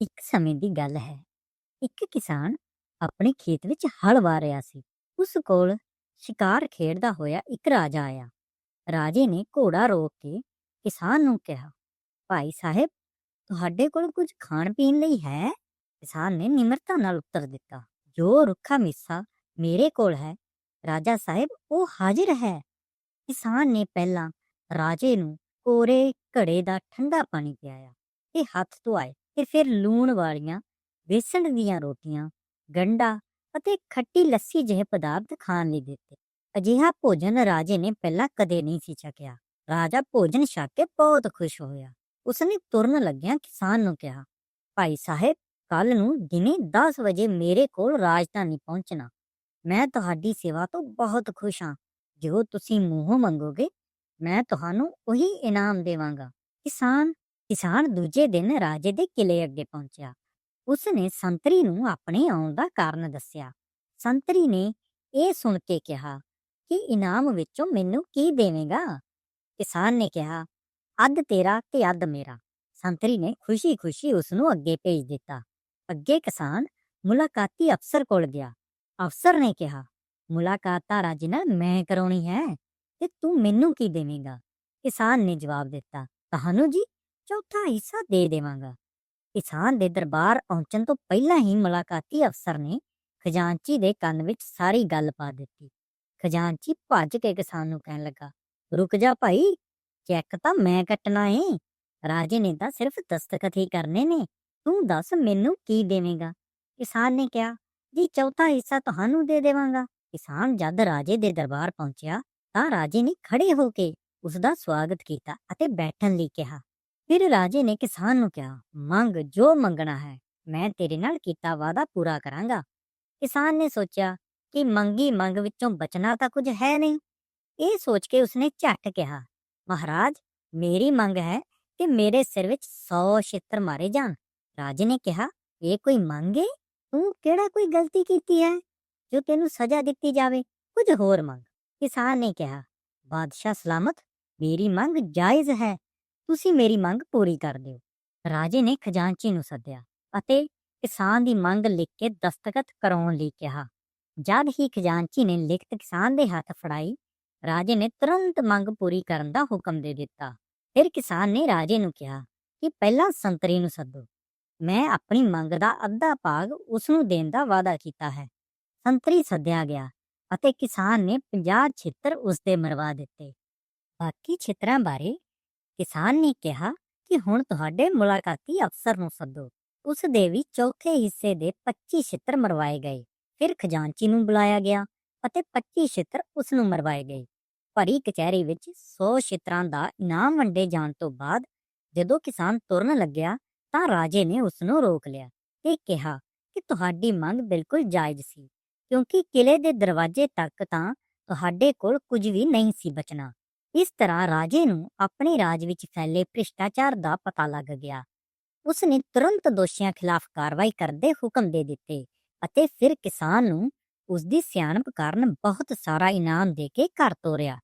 ਇੱਕ ਸਮੇਂ ਦੀ ਗੱਲ ਹੈ। ਇੱਕ ਕਿਸਾਨ ਆਪਣੇ ਖੇਤ ਵਿੱਚ ਹਲ ਵਾਹ ਰਿਹਾ ਸੀ। ਉਸ ਕੋਲ ਸ਼ਿਕਾਰ ਖੇਡਦਾ ਹੋਇਆ ਇੱਕ ਰਾਜਾ ਆਇਆ। ਰਾਜੇ ਨੇ ਘੋੜਾ ਰੋਕ ਕੇ ਕਿਸਾਨ ਨੂੰ ਕਿਹਾ, ਭਾਈ ਸਾਹਿਬ, ਤੁਹਾਡੇ ਕੋਲ ਕੁਝ ਖਾਣ ਪੀਣ ਲਈ ਹੈ? ਕਿਸਾਨ ਨੇ ਨਿਮਰਤਾ ਨਾਲ ਉੱਤਰ ਦਿੱਤਾ, ਜੋ ਰੁੱਖਾ ਮਿੱਸਾ ਮੇਰੇ ਕੋਲ ਹੈ, ਰਾਜਾ ਸਾਹਿਬ, ਉਹ ਹਾਜ਼ਰ ਹੈ। ਕਿਸਾਨ ਨੇ ਪਹਿਲਾਂ ਰਾਜੇ ਨੂੰ ਕੋਰੇ ਘੜੇ ਦਾ ਠੰਡਾ ਪਾਣੀ ਪਿਆਇਆ ਤੇ ਹੱਥ ਧੁਆਏ ਤੇ ਫਿਰ ਲੂਣ ਵਾਲੀਆਂ, ਬੇਸਣ ਦੀਆਂ ਰੋਟੀਆਂ, ਗੰਡਾ ਅਤੇ ਖੱਟੀ ਲੱਸੀ ਜਿਹੇ ਪਦਾਰਥ ਖਾਣ ਲਈ ਦਿੱਤੇ। ਅਜਿਹਾ ਭੋਜਨ ਰਾਜੇ ਨੇ ਪਹਿਲਾਂ ਕਦੇ ਨਹੀਂ ਸੀ ਛਕਿਆ ਰਾਜਾ ਭੋਜਨ ਛਕ ਕੇ ਬਹੁਤ ਖੁਸ਼ ਹੋਇਆ। ਉਸਨੇ ਤੁਰਨ ਲੱਗਿਆ ਕਿਸਾਨ ਨੂੰ ਕਿਹਾ, ਭਾਈ ਸਾਹਿਬ ਕੱਲ ਨੂੰ ਦਿਨੇ 10 ਵਜੇ ਮੇਰੇ ਕੋਲ ਰਾਜਧਾਨੀ ਪਹੁੰਚਣਾ। ਮੈਂ ਤੁਹਾਡੀ ਸੇਵਾ ਤੋਂ ਬਹੁਤ ਖੁਸ਼ ਹਾਂ। ਜੋ ਤੁਸੀਂ ਮੂੰਹੋਂ ਮੰਗੋਗੇ, ਮੈਂ ਤੁਹਾਨੂੰ ਉਹੀ ਇਨਾਮ ਦੇਵਾਂਗਾ। ਕਿਸਾਨ ਕਿਸਾਨ ਦੂਜੇ ਦਿਨ ਰਾਜੇ ਦੇ ਕਿਲੇ ਅੱਗੇ ਪਹੁੰਚਿਆ। ਉਸਨੇ ਸੰਤਰੀ ਨੂੰ ਆਪਣੇ ਆਉਣ ਦਾ ਕਾਰਨ ਦੱਸਿਆ। ਸੰਤਰੀ ਨੇ ਇਹ ਸੁਣ ਕੇ ਕਿਹਾ ਕਿ ਇਨਾਮ ਵਿੱਚੋਂ ਮੈਨੂੰ ਕੀ ਦੇਵੇਂਗਾ? ਕਿਸਾਨ ਨੇ ਕਿਹਾ, ਅੱਧ ਤੇਰਾ ਤੇ ਅੱਧ ਮੇਰਾ। ਸੰਤਰੀ ਨੇ ਖੁਸ਼ੀ-ਖੁਸ਼ੀ ਉਸ ਨੂੰ ਅੱਗੇ ਭੇਜ ਦਿੱਤਾ। ਅੱਗੇ ਕਿਸਾਨ ਮੁਲਾਕਾਤੀ ਅਫਸਰ ਕੋਲ ਗਿਆ। ਅਫਸਰ ਨੇ ਕਿਹਾ, ਮੁਲਾਕਾਤ ਤਾਂ ਰਾਜੇ ਨਾਲ ਮੈਂ ਕਰਾਉਣੀ ਹੈ ਤੇ ਤੂੰ ਮੈਨੂੰ ਕੀ ਦੇਵੇਂਗਾ? ਕਿਸਾਨ ਨੇ ਜਵਾਬ ਦਿੱਤਾ, ਤੁਹਾਨੂੰ ਜੀ ਚੌਥਾ ਹਿੱਸਾ ਦੇ ਦੇਵਾਂਗਾ ਕਿਸਾਨ ਦੇ ਦਰਬਾਰ ਪਹੁੰਚਣ ਤੋਂ ਪਹਿਲਾਂ ਹੀ ਮੁਲਾਕਾਤੀ ਅਫਸਰ ਨੇ ਖਜ਼ਾਨਚੀ ਦੇ ਕੰਨ ਵਿੱਚ ਸਾਰੀ ਗੱਲ ਪਾ ਦਿੱਤੀ ਖਜ਼ਾਨਚੀ ਭੱਜ ਕੇ ਕਿਸਾਨ ਨੂੰ ਕਹਿਣ ਲੱਗਾ ਰੁਕ ਜਾ ਭਾਈ ਚੈੱਕ ਤਾਂ ਮੈਂ ਕੱਟਣਾ ਏ ਰਾਜੇ ਨੇ ਤਾਂ ਸਿਰਫ ਦਸਤਖਤ ਹੀ ਕਰਨੇ ਨੇ ਤੂੰ ਦੱਸ ਮੈਨੂੰ ਕੀ ਦੇਵੇਂਗਾ ਕਿਸਾਨ ਨੇ ਕਿਹਾ ਜੀ ਚੌਥਾ ਹਿੱਸਾ ਤੁਹਾਨੂੰ ਦੇ ਦੇਵਾਂਗਾ ਕਿਸਾਨ ਜਦ ਰਾਜੇ ਦੇ ਦਰਬਾਰ ਪਹੁੰਚਿਆ ਤਾਂ ਰਾਜੇ ਨੇ ਖੜੇ ਹੋ ਕੇ ਉਸ ਦਾ ਸਵਾਗਤ ਕੀਤਾ ਅਤੇ ਬੈਠਣ ਲਈ ਕਿਹਾ ਫਿਰ ਰਾਜੇ ਨੇ ਕਿਸਾਨ ਨੂੰ ਕਿਹਾ ਮੰਗ ਜੋ ਮੰਗਣਾ ਹੈ ਮੈਂ ਤੇਰੇ ਨਾਲ ਕੀਤਾ ਵਾਅਦਾ ਪੂਰਾ ਕਰਾਂਗਾ ਕਿਸਾਨ ਨੇ ਸੋਚਿਆ ਕਿ ਮੰਗੀ ਮੰਗ ਵਿੱਚੋਂ ਬਚਣਾ ਤਾਂ ਕੁਝ ਹੈ ਨਹੀਂ ਇਹ ਸੋਚ ਕੇ ਉਸਨੇ ਝੱਟ ਕਿਹਾ ਮਹਾਰਾਜ ਮੇਰੀ ਮੰਗ ਹੈ ਕਿ ਮੇਰੇ ਸਿਰ ਵਿੱਚ 100 ਛਿੱਤਰ ਮਾਰੇ ਜਾਣ ਰਾਜੇ ਨੇ ਕਿਹਾ ਇਹ ਕੋਈ ਮੰਗ ਏ ਤੂੰ ਕਿਹੜਾ ਕੋਈ ਗਲਤੀ ਕੀਤੀ ਹੈ ਜੋ ਤੈਨੂੰ ਸਜ਼ਾ ਦਿੱਤੀ ਜਾਵੇ ਕੁਝ ਹੋਰ ਮੰਗ ਕਿਸਾਨ ਨੇ ਕਿਹਾ ਬਾਦਸ਼ਾਹ ਸਲਾਮਤ ਮੇਰੀ ਮੰਗ ਜਾਇਜ਼ ਹੈ ਤੁਸੀਂ ਮੇਰੀ ਮੰਗ ਪੂਰੀ ਕਰ ਦਿਓ। ਰਾਜੇ ਨੇ ਖਜ਼ਾਨਚੀ ਨੂੰ ਸੱਦਿਆ ਅਤੇ ਕਿਸਾਨ ਦੀ ਮੰਗ ਲਿਖ ਕੇ ਦਸਤਖਤ ਕਰਾਉਣ ਲਈ ਕਿਹਾ। ਜਦ ਹੀ ਖਜ਼ਾਨਚੀ ਨੇ ਲਿਖਤ ਕਿਸਾਨ ਦੇ ਹੱਥ ਫੜਾਈ, ਰਾਜੇ ਨੇ ਤੁਰੰਤ ਮੰਗ ਪੂਰੀ ਕਰਨ ਦਾ ਹੁਕਮ ਦੇ ਦਿੱਤਾ। ਫਿਰ ਕਿਸਾਨ ਨੇ ਰਾਜੇ ਨੂੰ ਕਿਹਾ ਕਿ ਪਹਿਲਾਂ ਸੰਤਰੀ ਨੂੰ ਸੱਦੋ। ਮੈਂ ਆਪਣੀ ਮੰਗ ਦਾ ਅੱਧਾ ਭਾਗ ਉਸ ਨੂੰ ਦੇਣ ਦਾ ਵਾਅਦਾ ਕੀਤਾ ਹੈ। ਸੰਤਰੀ ਸੱਦਿਆ ਗਿਆ ਅਤੇ ਕਿਸਾਨ ਨੇ 50 ਛਿੱਤਰ ਉਸ ਦੇ ਮਰਵਾ ਦਿੱਤੇ। ਬਾਕੀ ਛਿੱਤਰਾਂ ਬਾਰੇ ਕਿਸਾਨ ਨੇ ਕਿਹਾ ਕਿ ਹੁਣ ਤੁਹਾਡੇ ਮੁਲਾਕਾਤੀ ਅਫਸਰ ਨੂੰ ਸੱਦੋ। ਉਸ ਦੇ ਵੀ ਚੌਥੇ ਹਿੱਸੇ ਦੇ 25 ਛਿੱਤਰ ਮਰਵਾਏ ਗਏ। ਫਿਰ ਖਜ਼ਾਨਚੀ ਨੂੰ ਬੁਲਾਇਆ ਗਿਆ ਅਤੇ 25 ਛਿੱਤਰ ਉਸ ਨੂੰ ਮਰਵਾਏ ਗਏ। ਭਰੀ ਕਚਹਿਰੀ ਵਿੱਚ 100 ਛਿੱਤਰਾਂ ਦਾ ਇਨਾਮ ਵੰਡੇ ਜਾਣ ਤੋਂ ਬਾਅਦ ਜਦੋਂ ਕਿਸਾਨ ਤੁਰਨ ਲੱਗਿਆ ਤਾਂ ਰਾਜੇ ਨੇ ਉਸ ਨੂੰ ਰੋਕ ਲਿਆ ਤੇ ਕਿਹਾ ਕਿ ਤੁਹਾਡੀ ਮੰਗ ਬਿਲਕੁਲ ਜਾਇਜ਼ ਸੀ, ਕਿਉਂਕਿ ਕਿਲੇ ਦੇ ਦਰਵਾਜ਼ੇ ਤੱਕ ਤਾਂ ਤੁਹਾਡੇ ਕੋਲ ਕੁਝ ਵੀ ਨਹੀਂ ਸੀ ਬਚਣਾ। ਇਸ ਤਰ੍ਹਾਂ ਰਾਜੇ ਨੂੰ ਆਪਣੇ ਰਾਜ ਵਿੱਚ ਫੈਲੇ ਭ੍ਰਿਸ਼ਟਾਚਾਰ ਦਾ ਪਤਾ ਲੱਗ ਗਿਆ। ਉਸ ਨੇ ਤੁਰੰਤ ਦੋਸ਼ੀਆਂ ਖਿਲਾਫ ਕਾਰਵਾਈ ਕਰਦੇ ਹੁਕਮ ਦੇ ਦਿੱਤੇ ਅਤੇ ਫਿਰ ਕਿਸਾਨ ਨੂੰ ਉਸ ਦੀ ਸਿਆਣਪ ਕਾਰਨ ਬਹੁਤ ਸਾਰਾ ਇਨਾਮ ਦੇ ਕੇ ਘਰ ਤੋਰਿਆ।